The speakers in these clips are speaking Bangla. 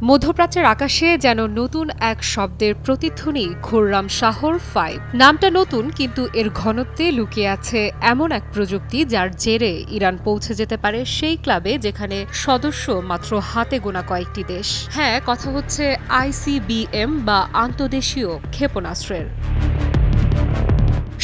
মধ্যপ্রাচ্যের আকাশে যেন নতুন এক শব্দের প্রতিধ্বনি ঘোররাম শাহর ফাইভ। নামটা নতুন, কিন্তু এর ঘনত্বে লুকিয়ে আছে এমন এক প্রযুক্তি যার জেরে ইরান পৌঁছে যেতে পারে সেই ক্লাবে যেখানে সদস্য মাত্র হাতে গোনা কয়েকটি দেশ। হ্যাঁ কথা হচ্ছে আইসিবিএম বা আন্তদেশীয় ক্ষেপণাস্ত্রের।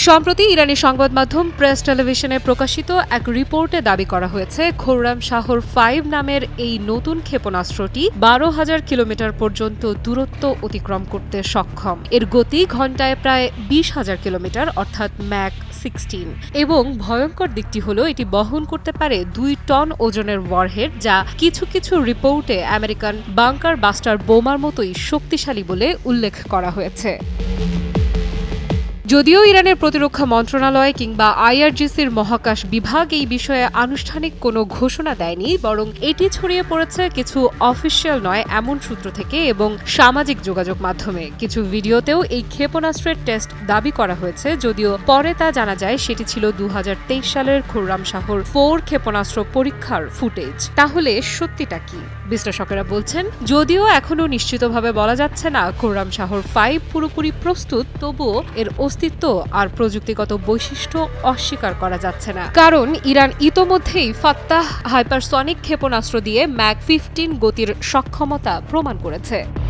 সম্প্রতি ইরানি সংবাদ মাধ্যম প্রেস টেলিভিশনে প্রকাশিত এক রিপোর্টে দাবি করা হয়েছে, খোররাম শাহর ফাইভ নামের এই নতুন ক্ষেপণাস্ত্রটি বারো হাজার কিলোমিটার পর্যন্ত দূরত্ব অতিক্রম করতে সক্ষম। এর গতি ঘন্টায় প্রায় বিশ হাজার কিলোমিটার, অর্থাৎ ম্যাক সিক্সটিন। এবং ভয়ঙ্কর দিকটি হল, এটি বহন করতে পারে দুই টন ওজনের ওয়ারহেড যা কিছু কিছু রিপোর্টে আমেরিকান বাংকার বাস্টার বোমার মতোই শক্তিশালী বলে উল্লেখ করা হয়েছে। যদিও ইরানের প্রতিরক্ষা মন্ত্রণালয় কিংবা আইআরজিসির মহাকাশ বিভাগ এই বিষয়ে আনুষ্ঠানিক কোনো ঘোষণা দেয়নি, বরং এটি ছড়িয়ে পড়েছে কিছু অফিসিয়াল নয় এমন সূত্র থেকে এবং সামাজিক যোগাযোগ মাধ্যমে। কিছু ভিডিওতেও এই ক্ষেপণাস্ত্রের টেস্ট দাবি করা হয়েছে, যদিও পরে তা জানা যায় সেটি ছিল দু হাজার তেইশ সালের খুররাম শাহর ফোর ক্ষেপণাস্ত্র পরীক্ষার ফুটেজ। তাহলে সত্যিটা কি? বিশ্লেষকেরা বলছেন, যদিও এখনও নিশ্চিতভাবে বলা যাচ্ছে না খুররাম শাহর ফাইভ পুরোপুরি প্রস্তুত, তবুও এর অস্তিত্ব আর প্রযুক্তিগত বৈশিষ্ট্য অস্বীকার করা যাচ্ছে না। কারণ ইরান ইতোমধ্যেই ফাত্তাহ হাইপারসনিক ক্ষেপণাস্ত্র দিয়ে ম্যাক ফিফটিন গতির সক্ষমতা প্রমাণ করেছে।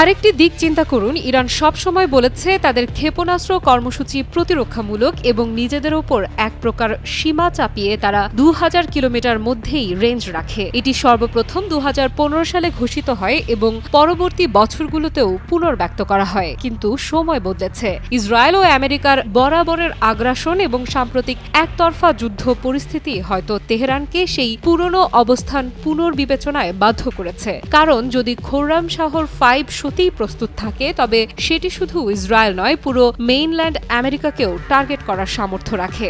আরেকটি দিক চিন্তা করুন, ইরান সব সময় বলেছে তাদের ক্ষেপণাস্ত্র কর্মসূচি প্রতিরক্ষামূলক এবং নিজেদের ওপর এক প্রকার সীমা চাপিয়ে তারা দু হাজার কিলোমিটার মধ্যেই রেঞ্জ রাখে। এটি সর্বপ্রথম দু হাজার পনেরো সালে ঘোষিত হয় এবং পরবর্তী বছরগুলোতেও পুনর্ব্যক্ত করা হয়, কিন্তু সময় বদলেছে। ইসরায়েল ও আমেরিকার বরাবরের আগ্রাসন এবং সাম্প্রতিক একতরফা যুদ্ধ পরিস্থিতি হয়তো তেহরানকে সেই পুরনো অবস্থান পুনর্বিবেচনায় বাধ্য করেছে। কারণ যদি খোররাম শাহর ফাইভ সত্যিই প্রস্তুত থাকে তবে সেটি শুধু ইসরায়েল নয় পুরো মেইনল্যান্ড আমেরিকাকেও টার্গেট করার সামর্থ্য রাখে।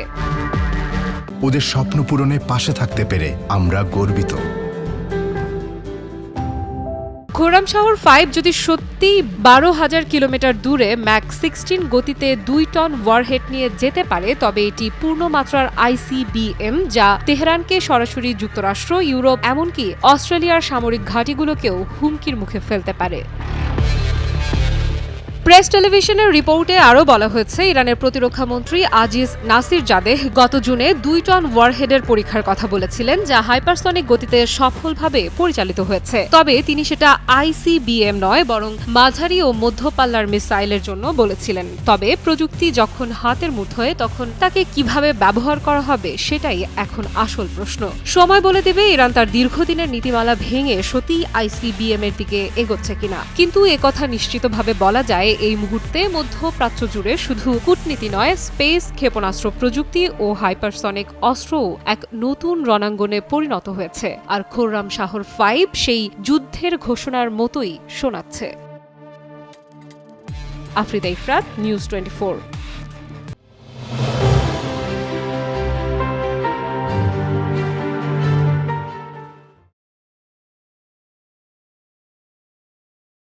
ওদের স্বপ্ন পূরণে পাশে থাকতে পেরে আমরা গর্বিত। খোরাম শাহর ফাইভ যদি সত্যি বারো হাজার কিলোমিটার দূরে ম্যাক সিক্সটিন গতিতে দুই টন ওয়ারহেড নিয়ে যেতে পারে তবে এটি পূর্ণমাত্রার আইসিবিএম যা তেহরানকে সরাসরি যুক্তরাষ্ট্র ইউরোপ এমনকি অস্ট্রেলিয়ার সামরিক ঘাঁটিগুলোকেও হুমকির মুখে ফেলতে পারে। প্রেস টেলিভিশনের রিপোর্টে আরও বলা হয়েছে, ইরানের প্রতিরক্ষা মন্ত্রী আজিজ নাসির জাদেহ গত জুনে দুই টন ওয়ারহেডের পরীক্ষার কথা বলেছিলেন, যা হাইপারসনিক গতিতে সফলভাবে পরিচালিত হয়েছে। তবে তিনি সেটা আইসিবিএম নয়, বরং মাঝারি ও মধ্যপাল্লার মিসাইলের জন্য বলেছিলেন। তবে প্রযুক্তি যখন হাতের মুঠোয়, তখন তাকে কীভাবে ব্যবহার করা হবে সেটাই এখন আসল প্রশ্ন। সময় বলে দেবে, ইরান তার দীর্ঘদিনের নীতিমালা ভেঙে সত্যি আইসিবিএম এর দিকে এগোচ্ছে কিনা। কিন্তু একথা নিশ্চিতভাবে বলা যায় এই মুহূর্তে মধ্যপ্রাচ্য জুড়ে শুধু কূটনীতি নয়, স্পেস, ক্ষেপণাস্ত্র প্রযুক্তি ও হাইপারসনিক অস্ত্রও এক নতুন রণাঙ্গনে পরিণত হয়েছে। আর খোররাম শাহর ফাইভ সেই যুদ্ধের ঘোষণার মতোই শোনাচ্ছে। Afrida Ifrat, news twenty